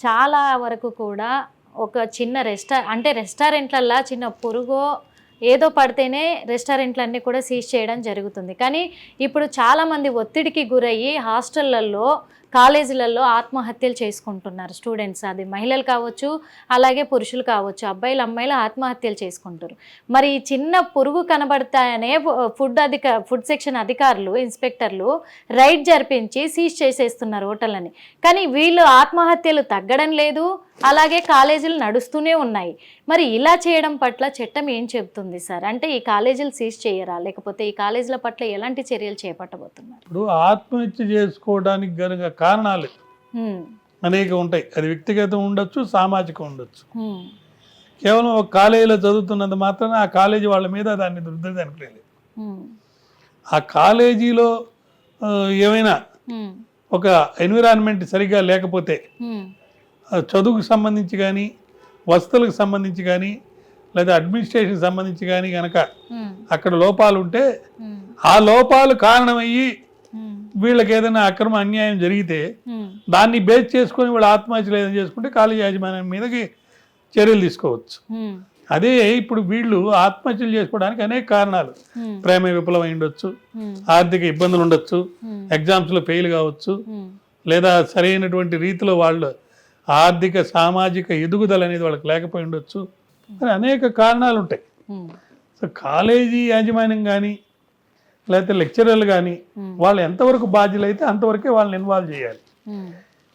చాలా వరకు కూడా ఒక చిన్న రెస్టా అంటే రెస్టారెంట్లల్లో చిన్న పురుగో ఏదో పడితేనే రెస్టారెంట్లన్నీ కూడా సీజ్ చేయడం జరుగుతుంది. కానీ ఇప్పుడు చాలామంది ఒత్తిడికి గురయ్యి హాస్టళ్ళలో కాలేజీలలో ఆత్మహత్యలు చేసుకుంటున్నారు స్టూడెంట్స్. అది మహిళలు కావచ్చు అలాగే పురుషులు కావచ్చు. అబ్బాయిలు అమ్మాయిలు ఆత్మహత్యలు చేసుకుంటారు మరి చిన్న పురుగు కనబడతాయనే ఫుడ్ అధిక ఫుడ్ సెక్షన్ అధికారులు ఇన్స్పెక్టర్లు రైడ్ జరిపించి సీజ్ చేసేస్తున్నారు హోటళ్ళని. కానీ వీళ్ళు ఆత్మహత్యలు తగ్గడం లేదు అలాగే కాలేజీలు నడుస్తూనే ఉన్నాయి. మరి ఇలా చేయడం పట్ల చట్టం ఏం చెబుతుంది సార్? అంటే ఈ కాలేజీలు సీజ్ చేయరా? లేకపోతే ఈ కాలేజీల పట్ల ఎలాంటి చర్యలు చేపట్టబోతున్నారు? ఇప్పుడు ఆత్మహత్య చేసుకోవడానికి గనుక కారణాలు అనేక ఉంటాయి. అది వ్యక్తిగతం ఉండొచ్చు సామాజికం ఉండొచ్చు. కేవలం ఒక కాలేజీలో చదువుతున్నంత మాత్రాన ఆ కాలేజీ వాళ్ళ మీద దాన్ని రుద్దది అనిపించలేదు. ఆ కాలేజీలో ఏమైనా ఒక ఎన్విరాన్మెంట్ సరిగ్గా లేకపోతే చదువుకు సంబంధించి కానీ వసతులకు సంబంధించి కానీ లేదా అడ్మినిస్ట్రేషన్కి సంబంధించి కానీ కనుక అక్కడ లోపాలు ఉంటే ఆ లోపాలు కారణమయ్యి వీళ్ళకి ఏదైనా అక్రమ అన్యాయం జరిగితే దాన్ని బేస్ చేసుకొని వీళ్ళు ఆత్మహత్యలు ఏదైనా చేసుకుంటే కాలేజీ యాజమాన్యం మీదకి చర్యలు తీసుకోవచ్చు. అదే ఇప్పుడు వీళ్ళు ఆత్మహత్యలు చేసుకోవడానికి అనేక కారణాలు. ప్రేమ విఫలం అయి ఉండొచ్చు ఆర్థిక ఇబ్బందులు ఉండొచ్చు ఎగ్జామ్స్లో ఫెయిల్ కావచ్చు లేదా సరైనటువంటి రీతిలో వాళ్ళు ఆర్థిక సామాజిక ఎదుగుదల అనేది వాళ్ళకి లేకపోయి ఉండొచ్చు అని అనేక కారణాలు ఉంటాయి సో కాలేజీ యాజమాన్యం కానీ లేకపోతే లెక్చరర్లు కానీ. వాళ్ళు ఎంతవరకు బాధ్యులు అయితే అంతవరకే వాళ్ళని ఇన్వాల్వ్ చేయాలి.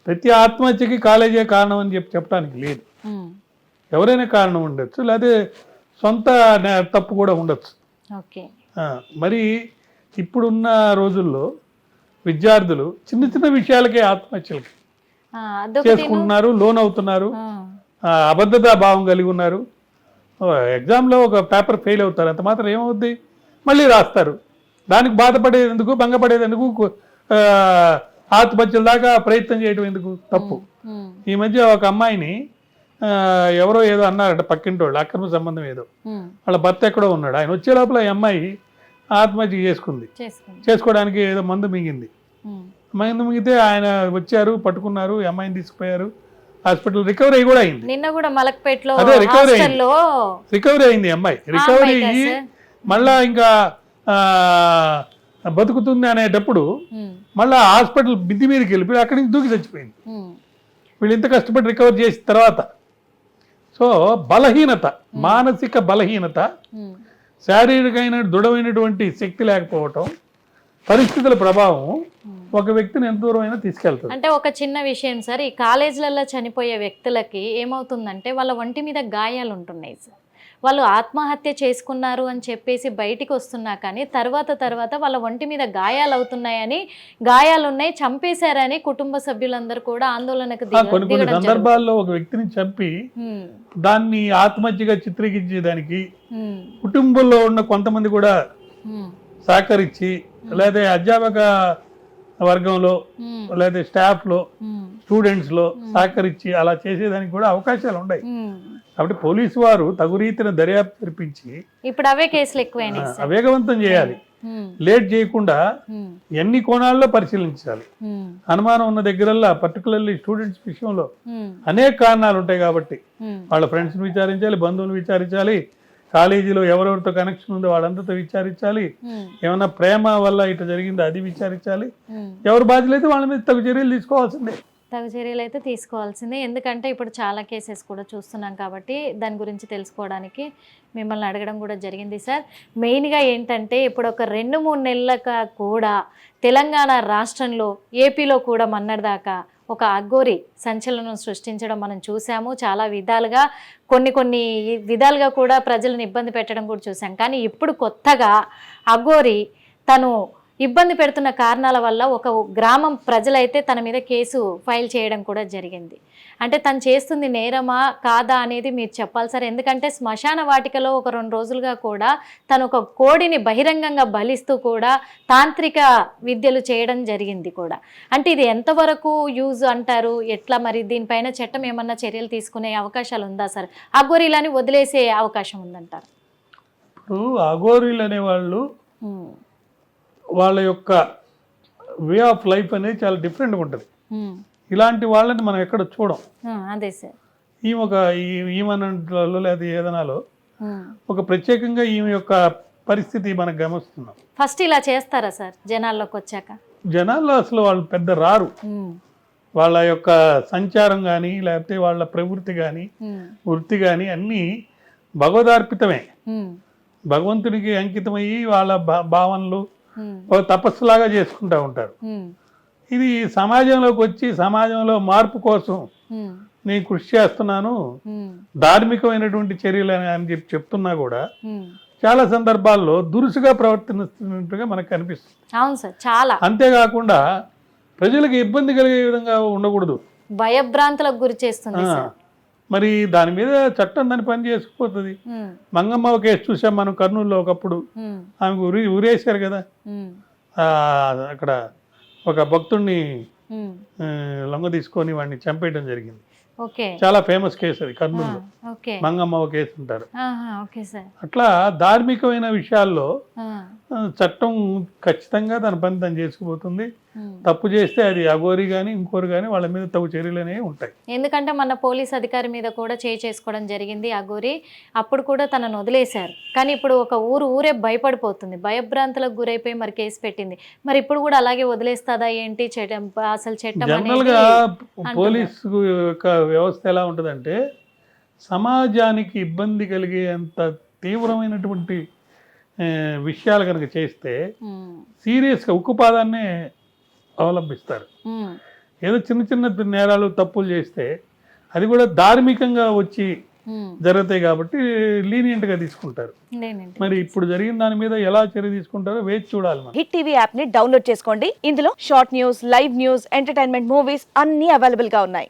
ప్రతి ఆత్మహత్యకి కాలేజే కారణం అని చెప్పి చెప్పడానికి లేదు. ఎవరైనా కారణం ఉండొచ్చు లేకపోతే సొంత తప్పు కూడా ఉండొచ్చు. మరి ఇప్పుడున్న రోజుల్లో విద్యార్థులు చిన్న చిన్న విషయాలకే ఆత్మహత్యలకి చేసుకుంటున్నారు లోన్ అవుతున్నారు అబద్ధతా భావం కలిగి ఉన్నారు. ఎగ్జామ్లో ఒక పేపర్ ఫెయిల్ అవుతారు అంత మాత్రం ఏమవుద్ది? మళ్ళీ రాస్తారు. దానికి బాధపడేది ఎందుకు? భంగపడేది ఎందుకు? కు- ఆ, ఆత్మహత్యల దాకా ప్రయత్నం చేయడం ఎందుకు? తప్పు. ఈ మధ్య ఒక అమ్మాయిని ఎవరో ఏదో అన్నారట పక్కింటి వాళ్ళు అక్రమ సంబంధం ఏదో. వాళ్ళ భర్త ఎక్కడో ఉన్నాడు. ఆయన వచ్చే లోపల ఈ అమ్మాయి ఆత్మహత్య చేసుకుంది. చేసుకోవడానికి ఏదో మందు మింగింది. మందు మింగితే ఆయన వచ్చారు పట్టుకున్నారు ఈ అమ్మాయిని తీసుకుపోయారు. హాస్పిటల్ రికవరీ కూడా అయింది. నిన్న కూడా మలక్పేటలో అదే recovery అయింది. రికవరీ అయింది అమ్మాయి. రికవరీ అయ్యి? మళ్ళా ఇంకా బతుకుతుంది అనేటప్పుడు మళ్ళా హాస్పిటల్ బిద్ది మీదకి వెళ్ళిపోయి అక్కడి నుంచి దూకి చచ్చిపోయింది. వీళ్ళు ఇంత కష్టపడి రికవర్ చేసిన తర్వాత సో బలహీనత మానసిక బలహీనత శారీరకమైన దృఢమైనటువంటి శక్తి లేకపోవటం పరిస్థితుల ప్రభావం ఒక వ్యక్తిని ఎంత దూరమైనా తీసుకెళ్తుంది. అంటే ఒక చిన్న విషయం సార్ ఈ కాలేజీలలో చనిపోయే వ్యక్తులకి ఏమవుతుందంటే వాళ్ళ ఒంటి మీద గాయాలు ఉంటున్నాయి సార్. వాళ్ళు ఆత్మహత్య చేసుకున్నారు అని చెప్పేసి బయటికి వస్తున్నా కానీ తర్వాత తర్వాత వాళ్ళ ఒంటి మీద గాయాలు అవుతున్నాయని గాయాలు ఉన్నాయి చంపేశారని కుటుంబ సభ్యులందరూ కూడా ఆందోళనకు కొన్ని కొన్ని సందర్భాల్లో ఒక వ్యక్తిని చంపి. దాన్ని ఆత్మహత్యగా చిత్రీకరించేదానికి కుటుంబంలో ఉన్న కొంతమంది కూడా సహకరించి లేదా అధ్యాపక వర్గంలో లేదా స్టాఫ్లో హ్మ్, స్టూడెంట్స్లో సహకరించి అలా చేసేదానికి కూడా అవకాశాలు ఉన్నాయి. కాబట్టి పోలీసు వారు తగు రీతిన దర్యాప్తు జరిపించి ఇప్పుడు అవే కేసులు ఎక్కువైనాయి సార్. వేగవంతం చేయాలి. లేట్ చేయకుండా ఎన్ని కోణాల్లో పరిశీలించాలి? అనుమానం ఉన్న దగ్గరల్లా పర్టికులర్లీ స్టూడెంట్స్ విషయంలో అనేక కారణాలు ఉంటాయి కాబట్టి వాళ్ళ ఫ్రెండ్స్ని విచారించాలి బంధువులు విచారించాలి కాలేజీలో ఎవరెవరితో కనెక్షన్ ఉందో వాళ్ళందరితో విచారించాలి హ్మ్, ఏమన్నా ప్రేమ వల్ల ఇట్లా జరిగిందో అది విచారించాలి. ఎవరు బాధ్యులైతే వాళ్ళ మీద తగు చర్యలు తీసుకోవాల్సిందే. తగు చర్యలు అయితే తీసుకోవాల్సిందే. ఎందుకంటే ఇప్పుడు చాలా కేసెస్ కూడా చూస్తున్నాం కాబట్టి దాని గురించి తెలుసుకోవడానికి మిమ్మల్ని అడగడం కూడా జరిగింది సార్. మెయిన్గా ఏంటంటే ఇప్పుడు ఒక రెండు మూడు నెలలక కూడా తెలంగాణ రాష్ట్రంలో ఏపీలో కూడా మన్నటిదాకా ఒక అఘోరి సంచలనం సృష్టించడం మనం చూసాము. చాలా విధాలుగా కొన్ని కొన్ని విధాలుగా కూడా ప్రజలను ఇబ్బంది పెట్టడం కూడా చూసాం. కానీ ఇప్పుడు కొత్తగా అఘోరి తను ఇబ్బంది పెడుతున్న కారణాల వల్ల ఒక గ్రామం ప్రజలైతే తన మీద కేసు ఫైల్ చేయడం కూడా జరిగింది. అంటే తను చేస్తుంది నేరమా కాదా అనేది మీరు చెప్పాలి సార్. ఎందుకంటే శ్మశాన వాటికలో ఒక రెండు రోజులుగా కూడా తను ఒక కోడిని బహిరంగంగా బలిస్తూ కూడా తాంత్రిక విద్యలు చేయడం జరిగింది కూడా. అంటే ఇది ఎంతవరకు యూజ్ అంటారు? ఎట్లా మరి? దీనిపైన చట్టం ఏమన్నా చర్యలు తీసుకునే అవకాశాలు ఉందా సార్? ఆ గొర్రెలని వదిలేసే అవకాశం ఉందంటారు. ఇప్పుడు అఘోరీలు అనేవాళ్ళు వాళ్ళ యొక్క వే ఆఫ్ లైఫ్ అనేది చాలా డిఫరెంట్గా ఉంటుంది. ఇలాంటి వాళ్ళని మనం ఎక్కడ చూడం? అదే సార్. ఈమె ఒక ఈమెనంలో లేదా ఏదనాలో. ఒక ప్రత్యేకంగా ఈమె యొక్క పరిస్థితి మనం గమనిస్తున్నాం. ఫస్ట్ ఇలా చేస్తారా సార్ జనాల్లోకి వచ్చాక? జనాల్లో అసలు వాళ్ళు పెద్ద రారు. వాళ్ళ యొక్క సంచారం కానీ లేకపోతే వాళ్ళ ప్రవృత్తి కానీ వృత్తి కానీ అన్నీ భగవదార్పితమే. భగవంతుడికి అంకితమయ్యి వాళ్ళ భావనలు ఒక తపస్సులాగా చేసుకుంటూ ఉంటారు. ఇది సమాజంలోకి వచ్చి సమాజంలో మార్పు కోసం నేను కృషి చేస్తున్నాను. ధార్మికమైనటువంటి చర్యలు అని అని చెప్పి చెప్తున్నా కూడా. చాలా సందర్భాల్లో దురుసుగా ప్రవర్తిస్తున్నట్టుగా మనకు కనిపిస్తుంది. అవును సార్ చాలా. అంతేకాకుండా ప్రజలకు ఇబ్బంది కలిగే విధంగా ఉండకూడదు. భయభ్రాంతులకు గురి చేస్తుంది మరి దాని మీద చట్టం దాని పని చేసుకుపోతుంది. మంగమ్మ కేసు చూసాం మనం కర్నూలులో ఒకప్పుడు. ఆమెకు ఉరి ఉరేశారు కదా. అక్కడ ఒక భక్తుడిని లొంగ తీసుకొని వాడిని చంపేయడం జరిగింది. చాలా ఫేమస్ కేసు అది ఆ, కర్నూలులో ఓకే. Mangamma case sir. అట్లా ధార్మికమైన విషయాల్లో చట్టం ఖచ్చితంగా తన పని తను చేసుకుపోతుంది. తప్పు చేస్తే అది అఘోరి కానీ ఇంకోరు కానీ వాళ్ళ మీద తగు చర్యలు ఉంటాయి. ఎందుకంటే మన పోలీస్ అధికారి మీద కూడా చేయి చేసుకోవడం జరిగింది ఆ గురి అప్పుడు కూడా తనను వదిలేశారు. కానీ ఇప్పుడు ఒక ఊరు ఊరే భయపడిపోతుంది. భయభ్రాంతులకు గురైపోయి మరి కేసు పెట్టింది. మరి ఇప్పుడు కూడా అలాగే వదిలేస్తుందా ఏంటి? అసలు చట్టం పోలీసు యొక్క వ్యవస్థ ఎలా ఉంటుందంటే సమాజానికి ఇబ్బంది కలిగేంత తీవ్రమైనటువంటి విషయాలు కనుక చేస్తే సీరియస్గా ఉక్కుపాదాన్నే అవలంబిస్తారు. ఏదో చిన్న చిన్న నేరాలు తప్పులు చేస్తే అది కూడా ధార్మికంగా వచ్చి. జరుగుతాయి కాబట్టి లీనియంట్గా తీసుకుంటారు. మరి ఇప్పుడు జరిగిన దాని మీద ఎలా చర్య తీసుకుంటారో వేచి చూడాలి హిట్ టీవీ యాప్ని డౌన్లోడ్ చేసుకోండి. ఇందులో short news live news entertainment movies అన్ని అవైలబుల్గా ఉన్నాయి.